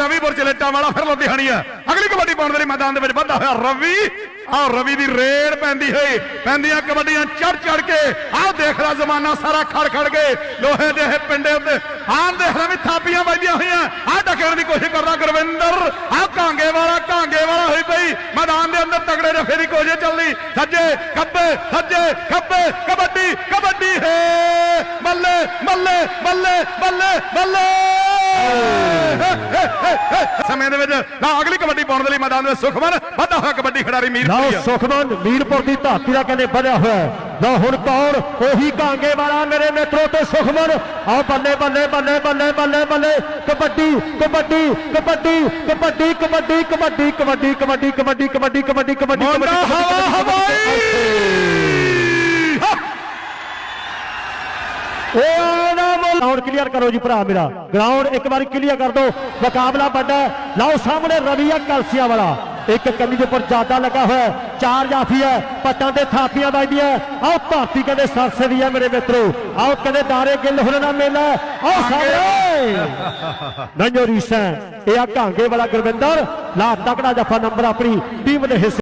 ਰਵੀ ਬੁਰਜਲੇਟਾਂ ਵਾਲਾ ਫਿਰ ਲੁਧਿਆਣੀ ਆ। ਅਗਲੀ ਕਬੱਡੀ ਪਾਉਣ ਦੇ ਲਈ ਮੈਦਾਨ ਦੇ ਵਿੱਚ ਵੱਧਾ ਹੋਇਆ ਰਵੀ। ਆਹ ਰਵੀ ਦੀ ਰੇਡ ਪੈਂਦੀ ਹੋਈ। ਪੈਂਦੀਆਂ ਕਬੱਡੀਆਂ ਚੜ ਚੜ ਕੇ। ਆਹ ਦੇਖ ਜ਼ਮਾਨਾ ਸਾਰਾ ਖੜ ਖੜ ਕੇ। ਲੋਹੇ ਦੇ ਪਿੰਡੇ ਉੱਤੇ। ਆਹ ਦੇਖ ਵੀ ਥਾਪੀਆਂ ਵੱਜਦੀਆਂ ਹੋਈਆਂ। ਆਹ ਡਕਣ ਦੀ ਕੋਸ਼ਿਸ਼ ਕਰਦਾ ਗੁਰਵਿੰਦਰ। ਆਹ ਕਾਂਗੇ ਵਾਲਾ ਕਾਂਗੇ ਵਾਲਾ ਹੋਈ ਪਈ। ਮੈਦਾਨ ਦੇ ਅੰਦਰ ਤਗੜੇ ਰਫੇ ਦੀ ਕੋਸ਼ਿਸ਼ ਚੱਲਦੀ। ਸੱਜੇ, ਖੱਬੇ ਸੱਜੇ, ਖੱਬੇ। ਕਬੱਡੀ ਕਬੱਡੀ, ਹੈ। ਬੱਲੇ ਬੱਲੇ ਬੱਲੇ ਬੱਲੇ ਬੱਲੇ। ਸਮੇਂ ਦੇ ਵਿੱਚ ਨਾ ਅਗਲੀ ਕਬੱਡੀ ਪਾਉਣ ਦੇ ਲਈ ਮੈਦਾਨ ਦੇ ਵਿੱਚ ਸੁਖਮਨ ਵੱਡਾ ਹੋਇਆ ਕਬੱਡੀ ਖਿਡਾਰੀ ਲਓ ਮੀਰਪੁਰੀਆ ਸੁਖਮਨ ਮੀਰਪੁਰ ਦੀ ਧਰਤੀ ਦਾ ਕਹਿੰਦੇ ਵਧਿਆ ਹੋਇਆ। ਲਓ ਹੁਣ ਕੌਣ ਉਹੀ ਕਾਂਗੇ ਵਾਲਾ ਮੇਰੇ ਮਿੱਤਰੋ ਤੇ ਸੁਖਮਨ ਆਓ ਬੱਲੇ ਬੱਲੇ ਬੱਲੇ ਬੱਲੇ ਬੱਲੇ ਬੱਲੇ ਕਬੱਡੀ ਕਬੱਡੀ ਕਬੱਡੀ ਕਬੱਡੀ ਕਬੱਡੀ ਕਬੱਡੀ ਕਬੱਡੀ ਕਬੱਡੀ ਕਬੱਡੀ ਕਬੱਡੀ ਕਬੱਡੀ ਕਬੱਡੀ ਮੋਂਡਾ ਹਵਾ ਹਵਾਈ ਨਾ ਗਰਾਊਂਡ ਕਲੀਅਰ ਕਰੋ ਜੀ ਭਰਾ ਮੇਰਾ। ਗਰਾਊਂਡ ਇੱਕ ਵਾਰੀ ਕਲੀਅਰ ਕਰ ਦਿਓ ਮੁਕਾਬਲਾ ਵੱਡਾ। ਲਓ ਸਾਹਮਣੇ ਰਵੀਆ ਕਲਸੀਆਂ ਵਾਲਾ ਇੱਕ ਕੰਨੀ ਦੇ ਉੱਪਰ ਜਾਦਾ ਲੱਗਾ ਹੋਇਆ। ਚਾਰ ਜਾਫੀ ਹੈ। ਪੱਟਾਂ ਤੇ ਥਾਪੀਆਂ ਵੱਜਦੀਆਂ ਆਓ ਭਾਰਤੀ ਕਹਿੰਦੇ ਸਰਸੇ ਦੀ ਹੈ ਮੇਰੇ ਮਿੱਤਰੋ। ਆਓ ਕਹਿੰਦੇ ਦਾਰੇ ਗਿੱਲ ਹੋਣਾ ਦਾ ਮੇਲਾ। ਆਓ ਸਾਹਮਣੇ! ਨੰਜੋ ਰੀਸਾ ਇਹ ਆ ਕਾਂਗੇ ਵਾਲਾ ਗੁਰਵਿੰਦਰ। ਲਾ ਤਕੜਾ ਜਫਾ ਨੰਬਰ ਆਪਣੀ ਟੀਮ ਦੇ ਹਿੱਸੇ